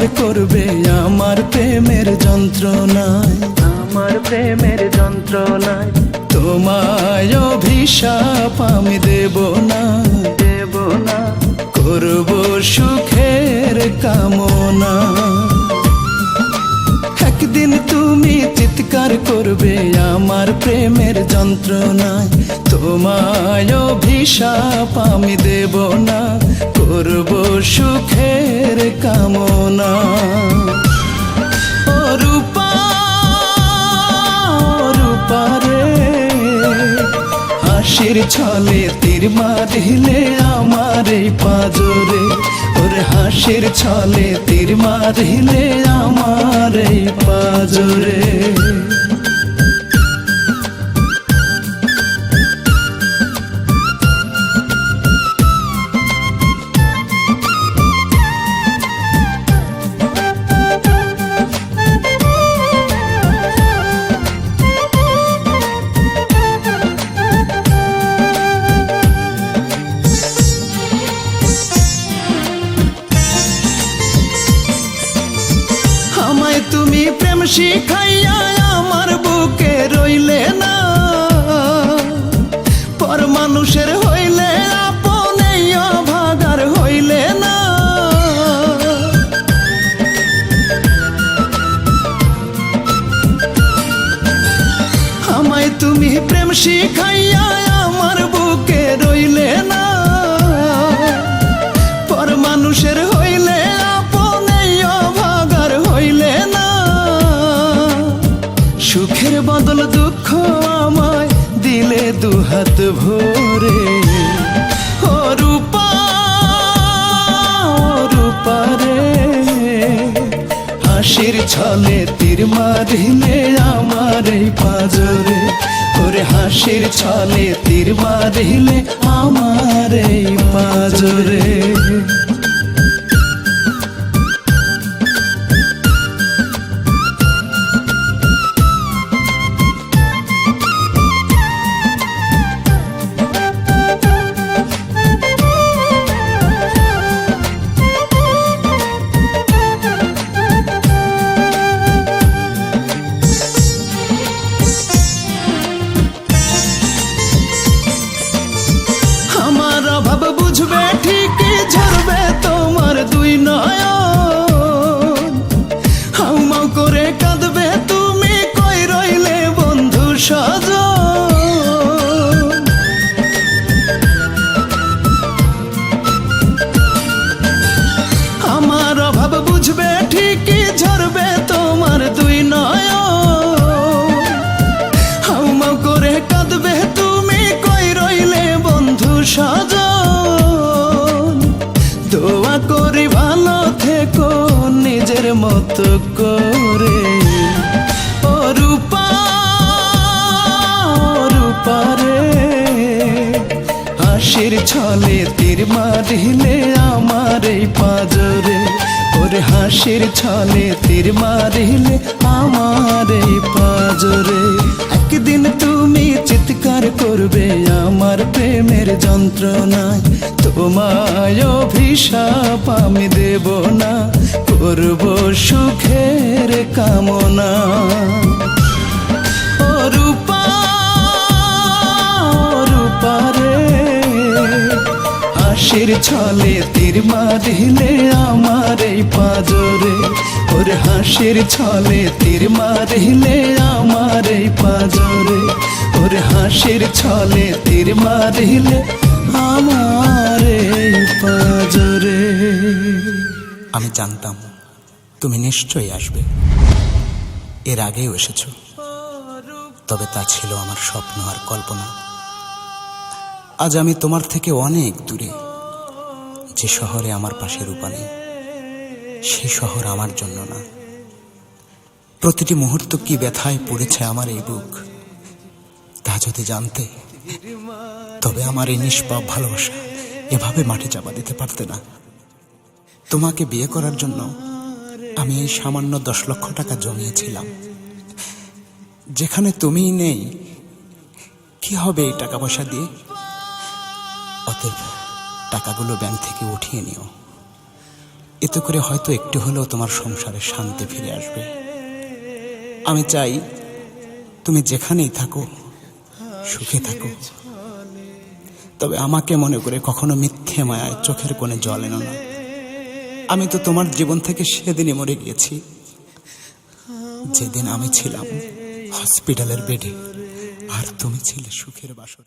করবে আমার প্রেমের যন্ত্রণায়। আমার প্রেমের যন্ত্রণায়। তোমায় অভিশাপ আমি দেব না। দেব না। করব সুখের কামনা। একদিন তুমি চিৎকার করবে আমার প্রেমের যন্ত্রণায়। তোমায় অভিশাপ আমি দেব না। করব সুখের কামনা। হাসির ছলে তীর মারিলে আমার এই পাজরে। ওর হাসির ছলে তীর মারিলে আমার এই পাজরে। তুমি প্রেম শিখাইয়া আমার বুকে রইলে না। পর মানুষের হইলে ভাগার হইলে না। আমায় তুমি প্রেম শিখাইয়া সুখের বদল দুঃখ আমায় দিলে দুহাত ভরে। ও রে। হাসির ছলে তীর মারিলে আমার এই পাজরে। ওরে হাসির ছলে তীর মারিলে আমার এই পাজরে। মতো করে। ও রূপা রে, হাসির ছলে তীর মারিলে আমার এই পাজরে। ওরে হাসির ছলে তীর মারিলে আমার এই পাজরে। একদিন তুমি চিৎকার করবে আমার প্রেমের যন্ত্রণা তোমায় অভিশাপ আমি দেব না করব সুখের কামনা। হাসির ছলে তীর মারিলে আমার এই পাজরে। ওর হাসির ছলে তীর মারিলে আমার এই পাজরে। ওর হাসির ছলে তীর মারিলে আমার এই পাজরে। আমি জানতাম তুমি নিশ্চয়ই আসবে। এর আগেও এসেছ। তবে তা ছিল আমার স্বপ্ন আর কল্পনা। আজ আমি তোমার থেকে অনেক দূরে। যে শহরে আমার পাশে রূপা নেই সেই শহর আমার জন্য না। প্রতিটি মুহূর্ত কি ব্যথায় পড়েছে আমার এই বুক, তা যদি জানতে, তবে আমার এই নিষ্পাপ ভালোবাসা এভাবে মাঠে চাপা দিতে পারতে না। তোমাকে বিয়ে করার জন্য আমি এই সামান্য দশ লক্ষ টাকা জমিয়েছিলাম। যেখানে তুমিই নেই, কি হবে এই টাকা পয়সা দিয়ে? অতএব টাকাগুলো ব্যাংক থেকে উঠিয়ে নিও। এতে করে হয়তো একটু হলেও তোমার সংসারে শান্তি ফিরে আসবে। আমি চাই তুমি যেখানেই থাকো, সুখে থাকো। তবে আমাকে মনে করে কখনো মিথ্যে মায়ায় চোখের কোণে জল এনো না। আমি তো তোমার জীবন থেকে সেদিনই মরে গিয়েছি। যেদিন আমি ছিলাম হসপিটালের বেডে, আর তুমি ছিলে সুখের বাসর।